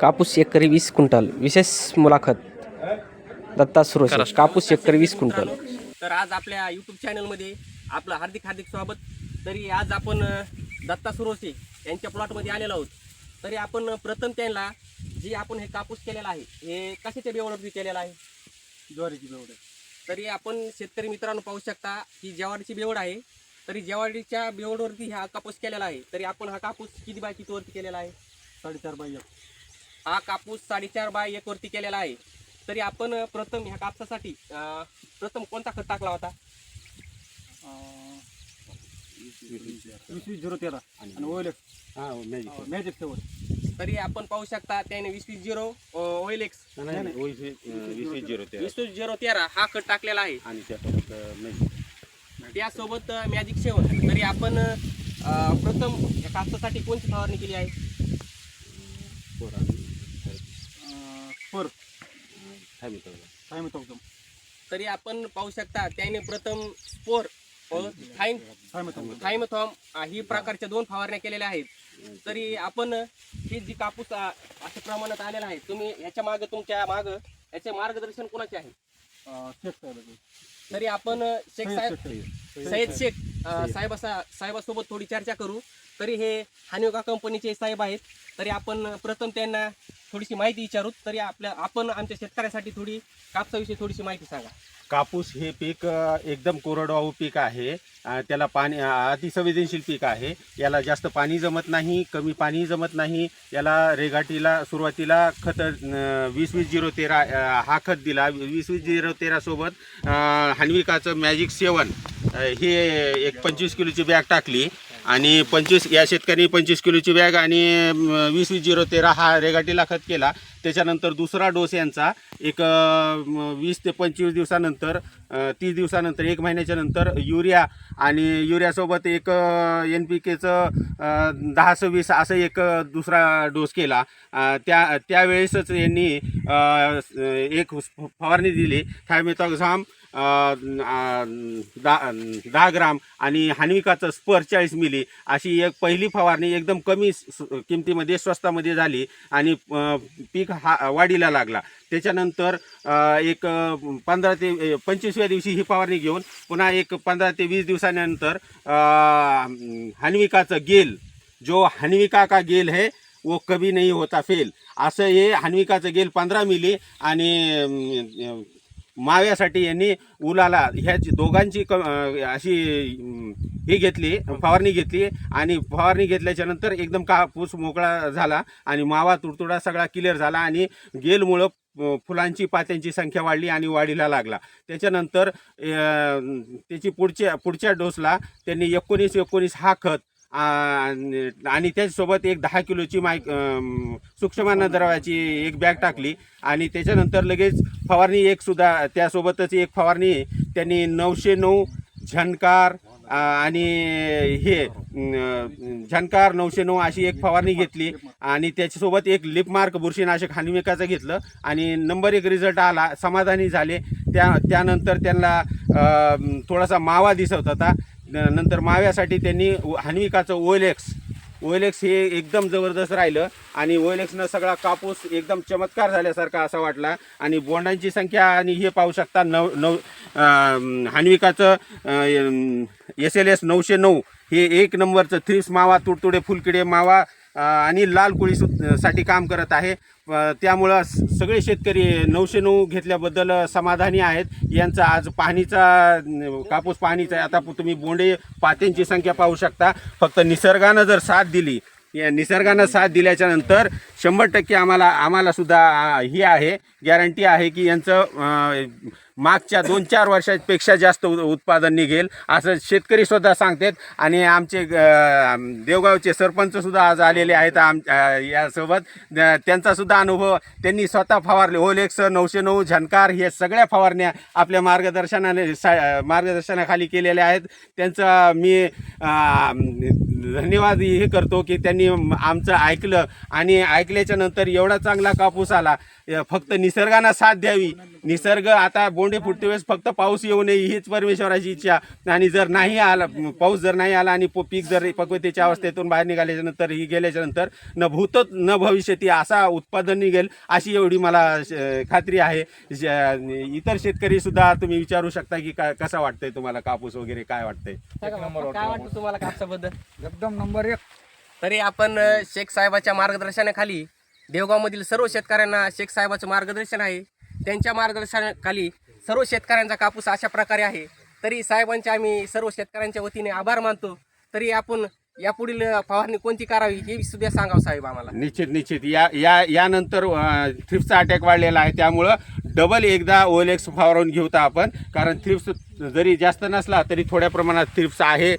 कापूस एकरी वीस क्विंटल. विशेष मुलाखत. दत्ता सुरोशे. कापूस एकरी वीस क्विंटल. तर आज आपल्या यूट्यूब चॅनलमध्ये आपलं हार्दिक हार्दिक स्वागत. तरी आज आपण दत्ता सुरोशे यांच्या प्लॉटमध्ये आलेलो आहोत. तरी आपण प्रथम त्यांना जे आपण हे कापूस केलेला आहे हे कशाच्या बेवडवरती केलेला आहे? ज्वारीची बेवड. तरी आपण शेतकरी मित्रांनो पाहू शकता की ज्वारीची बेवड आहे. तरी ज्वारीच्या बेवडवरती हा कापूस केलेला आहे. तरी आपण हा कापूस किती बाय किती वरती केलेला आहे? साडेचार बाय एक. हा कापूस साडेचार बाय एक वरती केलेला आहे. तरी आपण प्रथम ह्या कापसासाठी प्रथम कोणता खत टाकला होता? वीस वीस झिरो तेरा. आणि ओएल मॅजिक सेवन तरी आपण पाहू शकता त्याने वीस वीस झिरो ऑइल एक्स वीस वीस झिरो तेरा. हा खत टाकलेला आहे. आणि त्यासोबत मॅजिक सेवन तरी आपण प्रथम या कापसासाठी कोणती फवारणी केली आहे? पर थांबितो टाइम येतो एकदम तरी आपण पाहू शकता त्याने प्रथम स्पोर येतो अ, ही प्रकारच्या दोन फवारण्या केलेल्या आहेत. तरी आपण ही जी कापूस अशा प्रमाणात आलेला आहे तुम्ही याच्या मागं तुमच्या मागं याचे मार्गदर्शन कोणाचे आहे? चेक करायला तरी आपण शेख साहेब सय्यद शेख अ, साहेबासा साहेबासोबत थोडी चर्चा करू. तरी हे हानिका कंपनीचे साहेब आहेत. तरी आपण प्रथम त्यांना थोडीशी माहिती विचारू. तरी आपल्या आपण आमच्या शेतकऱ्यासाठी थोडी कापसाविषयी थोडीशी माहिती सांगा. कापूस हे पीक एकदम कोरडवाहू पीक आहे. त्याला पाणी अतिसंवेदनशील पीक आहे. याला जास्त पाणी जमत नाही कमी पाणी जमत नाही. याला रेघाटीला सुरुवातीला खत वीस वीस झिरो तेरा हा खत दिला. वीस वीस झिरो तेरासोबत हानविकाचं मॅजिक सेवन हे एक पंचवीस किलोची बॅग टाकली. आणि पंचवीस या शेतकऱ्यांनी पंचवीस किलोची बॅग आणि वीस वीस झिरो तेरा हा रेगाटीला खत केला. त्याच्यानंतर दुसरा डोस यांचा एक वीस ते पंचवीस दिवसानंतर तीस दिवसानंतर एक महिन्याच्या नंतर युरिया आणि युरियासोबत एक एन पी केचं दहा सव्वीस असं एक दुसरा डोस केला. त्या त्यावेळेसच यांनी एक फवारणी दिली. थायमेथॉक्झाम दहा दहा ग्राम आणि हानविकाचं स्पर चाळीस मिली अशी एक पहिली फवारणी एकदम कमी स- किमतीमध्ये स्वस्तामध्ये झाली आणि पीक हा वाढीला लागला. त्याच्यानंतर एक पंधरा ते पंचवीसव्या दिवशी ही फवारणी घेऊन पुन्हा एक पंधरा ते वीस दिवसानंतर हानविकाचं गेल जो हनविका का गेल है वो कभी नहीं होता फेल. असं हे हनविकाचं गेल पंधरा मिली आणि माव्यासाठी यांनी उलाला ह्या दोघांची क अशी ही घेतली फवारणी घेतली आणि फवारणी घेतल्याच्या नंतर एकदम कापूस मोकळा झाला आणि मावा तुडतुडा सगळा क्लिअर झाला आणि गेलमुळं फुलांची पात्यांची संख्या वाढली आणि वाढीला लागला. त्याच्यानंतर त्याची पुढच्या पुढच्या डोसला त्यांनी एकोणीस एकोणीस हा खत आणि त्याच्यासोबत एक दहा किलोची माय अं, सूक्ष्म द्रवाची एक बॅग टाकली. आणि त्याच्यानंतर लगेच फवारणी एक सुद्धा त्यासोबतच एक फवारणी. त्यांनी नऊशे नऊ झणकार आणि हे झणकार नऊशे नऊ अशी एक फवारणी घेतली. आणि त्याच्यासोबत एक लिपमार्क बुरशीनाशक हानिमेकाचं घेतलं. आणि नंबर एक रिझल्ट आला समाधानी झाले. त्या त्यानंतर त्यांना थोडासा मावा दिसत होता. नंतर माव्यासाठी त्यांनी हानविकाचं ओएलएक्स ओएलएक्स हे एकदम जबरदस्त राहिलं आणि ओएलएक्सनं सगळा कापूस एकदम चमत्कार झाल्यासारखा असा वाटला आणि बोंडांची संख्या आणि हे पाहू शकता नऊ नऊ हानविकाचं एस एल एस नऊशे नऊ हे एक नंबरचं थ्रिप्स मावा तुडतुडे फुलकिडे मावा आणि लाल कोळी सु- साठी काम करत आहे. त्यामुळं सगळे शेतकरी नऊशे नऊ घेतल्याबद्दल समाधानी आहेत. यांचा आज पाहणीचा कापूस पाहणीचा आहे. आता तुम्ही बोंडे पात्यांची संख्या पाहू शकता. फक्त निसर्गानं जर साथ दिली या निसर्गानं साथ दिल्याच्यानंतर शंभर टक्के आम्हाला आम्हाला सुद्धा ही आहे गॅरंटी आहे की यांचं मागच्या दोन चार वर्षापेक्षा जास्त उ- उत्पादन निघेल. असं शेतकरी सुद्धा सांगतात आणि आमचे देवगावचे सरपंच सुद्धा आज आलेले आहेत आम यासोबत. त्यांचासुद्धा त्यांचा सुद्धा अनुभव त्यांनी स्वतः फवारले. ओलेक्स नऊशे नऊ झनकार हे सगळ्या फवारण्या आपल्या मार्गदर्शनाने सा मार्गदर्शनाखाली केलेल्या आहेत. त्यांचा मी धन्यवाद हे करतो की त्यांनी आमचं ऐकलं आणि ऐक टाकल्याच्या नंतर एवढा चांगला कापूस आला. फक्त निसर्गानं साथ द्यावी. निसर्ग आता बोंडे फुटते वेळेस फक्त पाऊस येऊ नये हीच परमेश्वराची इच्छा. आणि जर नाही आला पाऊस जर नाही आला आणि पीक जर पक्वतेच्या अवस्थेतून बाहेर निघाल्याच्या नंतर ही गेल्याच्यानंतर न भूत न भविष्यती असा उत्पादन निघेल अशी एवढी मला खात्री आहे. इतर शेतकरी सुद्धा तुम्ही विचारू शकता की काय कसा वाटतंय तुम्हाला कापूस वगैरे काय वाटतंय? काय वाटतं तुम्हाला कापसाबद्दल? एकदम नंबर एक. तरी आपण शेख साहेबाच्या मार्गदर्शनाखाली देवगावमधील सर्व शेतकऱ्यांना शेख साहेबाचं मार्गदर्शन आहे. त्यांच्या मार्गदर्शनाखाली सर्व शेतकऱ्यांचा कापूस अशा प्रकारे आहे. तरी साहेबांचे आम्ही सर्व शेतकऱ्यांच्या वतीने आभार मानतो. तरी आपण यापुढील फवारणी कोणती करावी हे सुद्धा सांगावं साहेब आम्हाला. निश्चित निश्चित. या या यानंतर थ्रिप्सचा अटॅक वाढलेला आहे. त्यामुळं डबल एकदा ओएलएक्स फवारून घेऊता आपण. कारण थ्रिप्स जरी जास्त नसला तरी थोड्या प्रमाणात थ्रिप्स आहे.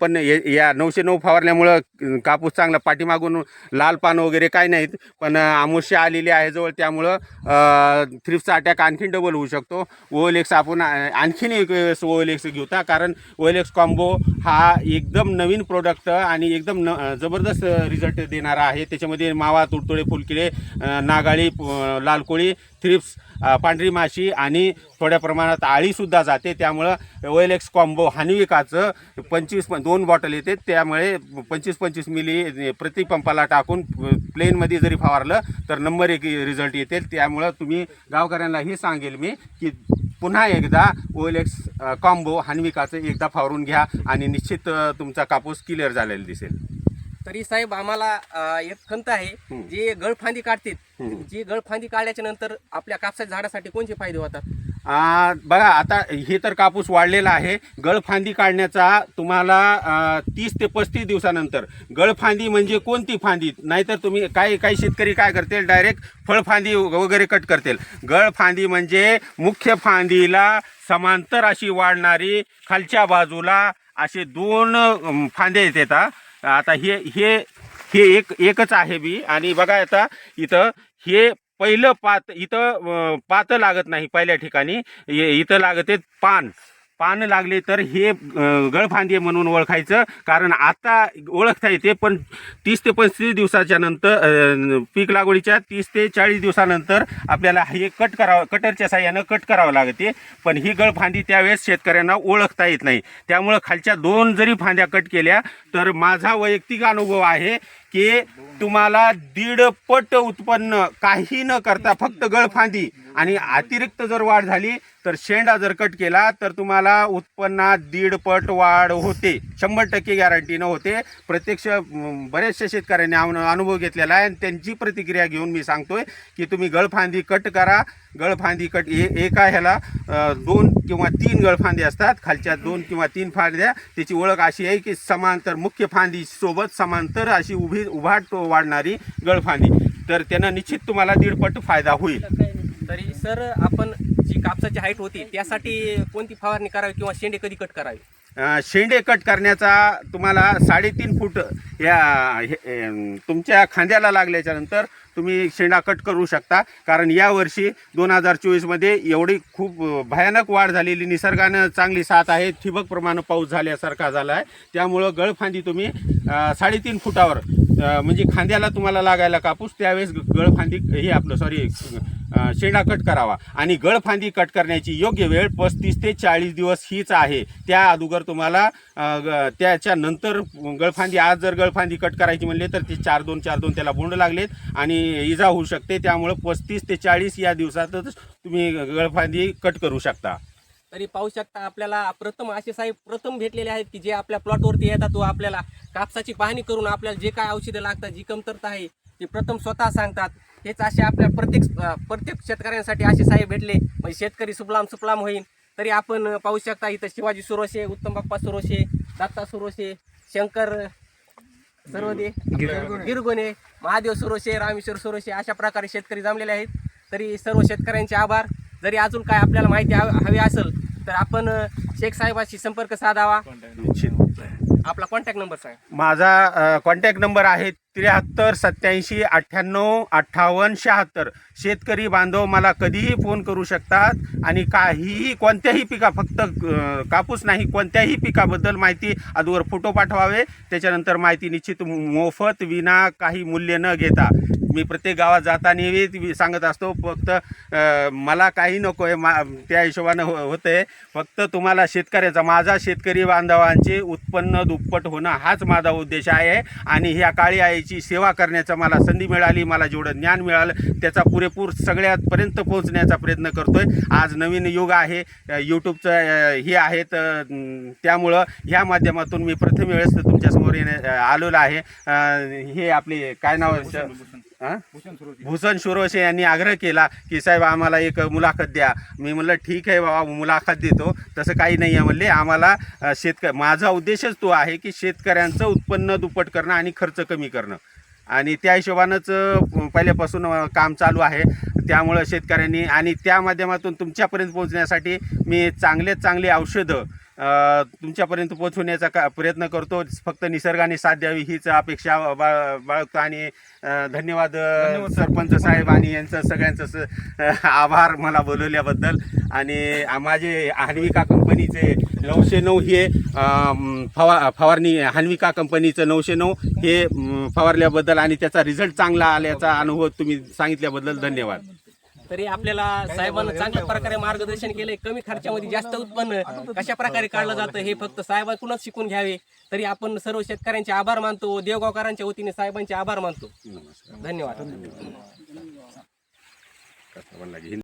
पण ये- या नऊशे नऊ फवारल्यामुळं कापूस चांगला पाठीमागून लाल पान वगैरे काही नाहीत. पण आमुष्य आलेली आहे जवळ त्यामुळं थ्रिप्सचा अटॅक आणखीन डबल होऊ शकतो. ओएलएक्स आपण आणखीन एक वेळेस ओएलएक्स घेऊता. कारण ओएलएक्स कॉम्बो हा एकदम नवीन प्रोडक्ट आणि एकदम न जबरदस्त रिझल्ट देणारा आहे. त्याच्यामध्ये मावा तुडतुडे फुलकिडे नागाळी लालकोळी थ्रिप्स पांढरी माशी आणि थोड्या प्रमाणात आळीसुद्धा जाते. त्यामुळं ओएलएक्स कॉम्बो हानिविकाचं पंचवीस दोन बॉटल येते. त्यामुळे पंचवीस पंचवीस मिली प्रति पंपाला टाकून प्लेनमध्ये जरी फवारलं तर नंबर एक रिझल्ट येते. त्यामुळं तुम्ही गावकऱ्यांना हे सांगेल मी की पुन्हा एकदा ओएलएक्स कॉम्बो हानविकाचं एकदा फवारून घ्या आणि निश्चित तुमचा कापूस क्लिअर झालेला दिसेल. तरी साहेब आम्हाला एक खंत आहे. जे गळफांदी काढतात. जी गळफांदी काढल्याच्या नंतर आपल्या कापसाच्या झाडासाठी कोणते फायदे होतात? बघा आता हे तर कापूस वाढलेला आहे. गळफांदी काढण्याचा तुम्हाला तीस ते पस्तीस दिवसानंतर. गळफांदी म्हणजे कोणती फांदी? नाहीतर तुम्ही काही काही शेतकरी काय करतील? डायरेक्ट फळफांदी वगैरे कट करतील. गळफांदी म्हणजे मुख्य फांदीला समांतर अशी वाढणारी खालच्या बाजूला असे दोन फांदे फांद्या येतात आता हे हे हे एक एकच आहे बी. आणि बघा आता इथं हे पहिलं पात इथं पातं लागत नाही पहिल्या ठिकाणी. इथं लागते पान. पान लागले तर हे गळफांदी गळफांदे म्हणून ओळखायचं. कारण आता ओळखता येते पण तीस ते पंचवीस दिवसाच्या नंतर पीक लागवडीच्या तीस ते चाळीस दिवसानंतर आपल्याला हे कट करावं कटरच्या साह्यानं कट करावं लागते. पण ही गळफांदी त्यावेळेस शेतकऱ्यांना ओळखता येत नाही. त्यामुळं खालच्या दोन जरी फांद्या कट केल्या तर माझा वैयक्तिक अनुभव आहे की तुम्हाला दीडपट उत्पन्न काही न करता फक्त गळफांदी आणि अतिरिक्त जर वाढ झाली तर शेंडा जर कट केला तर तुम्हाला उत्पन्नात दीडपट वाढ होते. शंभर टक्के गॅरंटीनं होते. प्रत्यक्ष बरेचशा बऱ्याचशा शेतकऱ्यांनी अनु- अनुभव घेतलेला आहे आणि त्यांची प्रतिक्रिया घेऊन मी सांगतोय की तुम्ही गळफांदी कट करा. गळफांदी कट ए एका ह्याला दोन किंवा तीन गळफांदी असतात. खालच्या दोन किंवा तीन फांद्या. त्याची ओळख अशी आहे की समांतर मुख्य फांदी सोबत समांतर अशी उभी उभाट वाढणारी गळफांदी. तर त्यानं निश्चित तुम्हाला दीडपट फायदा होईल. तरी सर आपण जी कापसाची हाईट होती त्यासाठी कोणती फवारणी करावी किंवा शेंडे कधी कट करावी? अ, शेंडे कट करण्याचा तुम्हाला साडेतीन फूट या हे- तुमच्या खांद्याला लागल्याच्या नंतर तुम्ही शेंडा कट करू शकता. कारण यावर्षी दोन हजार चोवीसमध्ये एवढी खूप भयानक वाढ झालेली निसर्गानं चांगली साथ आहे ठिबक प्रमाणे पाऊस झाल्यासारखा झाला आहे त्यामुळं गळफांदी तुम्ही अ, साडेतीन फुटावर अ, म्हणजे खांद्याला तुम्हाला लागायला कापूस त्यावेळेस गळफांदी हे आपलं सॉरी शेंडा कट करावा. आणि गळफांदी कट करण्याची योग्य वेळ पस्तीस ते चाळीस दिवस हीच आहे. त्या अगोदर तुम्हाला ग- त्याच्या नंतर गळफांदी आज जर गळफांदी कट करायची म्हणले तर ते चार दोन चार दोन त्याला बोंड लागलेत आणि इजा होऊ शकते. त्यामुळं पस्तीस ते चाळीस या दिवसातच तुम्ही गळफांदी कट करू शकता. तरी पाहू शकता आपल्याला प्रथम असे साहेब प्रथम भेटलेले आहेत की जे आपल्या प्लॉटवरती येतात व आपल्याला कापसाची पाहणी करून आपल्याला जे काय औषधं लागतात जी कमतरता आहे ते प्रथम स्वतः सांगतात. हेच असे आपल्या प्रत्येक प्रत्येक शेतकऱ्यांसाठी असे साहेब भेटले. म्हणजे शेतकरी सुफलाम सुफलाम होईल तरी आपण पाहू शकता इथं शिवाजी सुरोशे उत्तम बाप्पा सुरोशे दत्ता सुरोशे शंकर सर्वदे गिरगुणे. महादेव सुरोशे रामेश्वर सुरोशे अशा प्रकारे शेतकरी जमलेले आहेत. तरी सर्व शेतकऱ्यांचे आभार. जरी अजून काय आपल्याला माहिती हवी हवी असेल तर आपण अं, शेख साहेबाशी संपर्क साधावा. निश्चित. आपला कॉन्टॅक्ट नंबर सांगा. माझा कॉन्टॅक्ट नंबर आहे त्र्याहत्तर सत्याऐंशी अठ्ठ्याण्णव अठ्ठावन्न शहात्तर. शेतकरी बांधव मला कधीही फोन करू शकतात आणि काहीही कोणत्याही पिका फक्त अ, कापूस नाही कोणत्याही पिकाबद्दल माहिती अगोदर फोटो पाठवावे. त्याच्यानंतर माहिती निश्चित मोफत विना काही मूल्य न घेता. मी प्रत्येक गावात जाताना बी सांगत असतो फक्त मला काही नको आहे मा त्या हिशोबानं हो होतं आहे फक्त तुम्हाला शेतकऱ्याचा माझा शेतकरी बांधवांचे उत्पन्न दुप्पट होणं हाच माझा उद्देश आहे. आणि ह्या काळी आईची सेवा करण्याचा मला संधी मिळाली मला जेवढं ज्ञान मिळालं त्याचा पुरेपूर सगळ्यापर्यंत पोहोचण्याचा प्रयत्न करतो आहे आज नवीन युग आहे यूट्यूबचं हे आहेत त्यामुळं ह्या माध्यमातून मी प्रथम वेळेस तुमच्यासमोर येणे आलेलो आहे. हे आपले काय नाव भूषण सुरू भूषण शिरोशे यांनी आग्रह केला की साहेब आम्हाला एक मुलाखत द्या. मी म्हणलं ठीक आहे बाबा मुलाखत देतो. तसं काही नाही आहे म्हणले. आम्हाला शेतक माझा उद्देशच तो आहे की शेतकऱ्यांचं उत्पन्न दुप्पट करणं आणि खर्च कमी करणं. आणि त्या हिशोबानंच पहिल्यापासून काम चालू आहे. त्यामुळं शेतकऱ्यांनी आणि त्या माध्यमातून तुमच्यापर्यंत पोहोचण्यासाठी मी चांगल्यात चांगली औषधं तुमच्यापर्यंत पोहोचवण्याचा का प्रयत्न करतो. फक्त निसर्गाने साथ द्यावी हीच अपेक्षा बाळ बाळगतो आणि धन्यवाद सरपंच साहेब आणि यांचं सगळ्यांचं आभार मला बोलवल्याबद्दल. आणि माझे हान्विका कंपनीचे नऊशे नऊ हे फवा फवारणी हान्विका कंपनीचं नऊशे नऊ हे फवारल्याबद्दल आणि त्याचा रिझल्ट चांगला आल्याचा अनुभव तुम्ही सांगितल्याबद्दल धन्यवाद. तरी आपल्याला साहेबांना चांगल्या प्रकारे मार्गदर्शन केलंय. कमी खर्चामध्ये जास्त उत्पन्न कशा प्रकारे काढलं जातं हे फक्त साहेबांकडूनच शिकून घ्यावे. तरी आपण सर्व शेतकऱ्यांचे आभार मानतो. देवगावकरांच्या वतीने साहेबांचे आभार मानतो. धन्यवाद.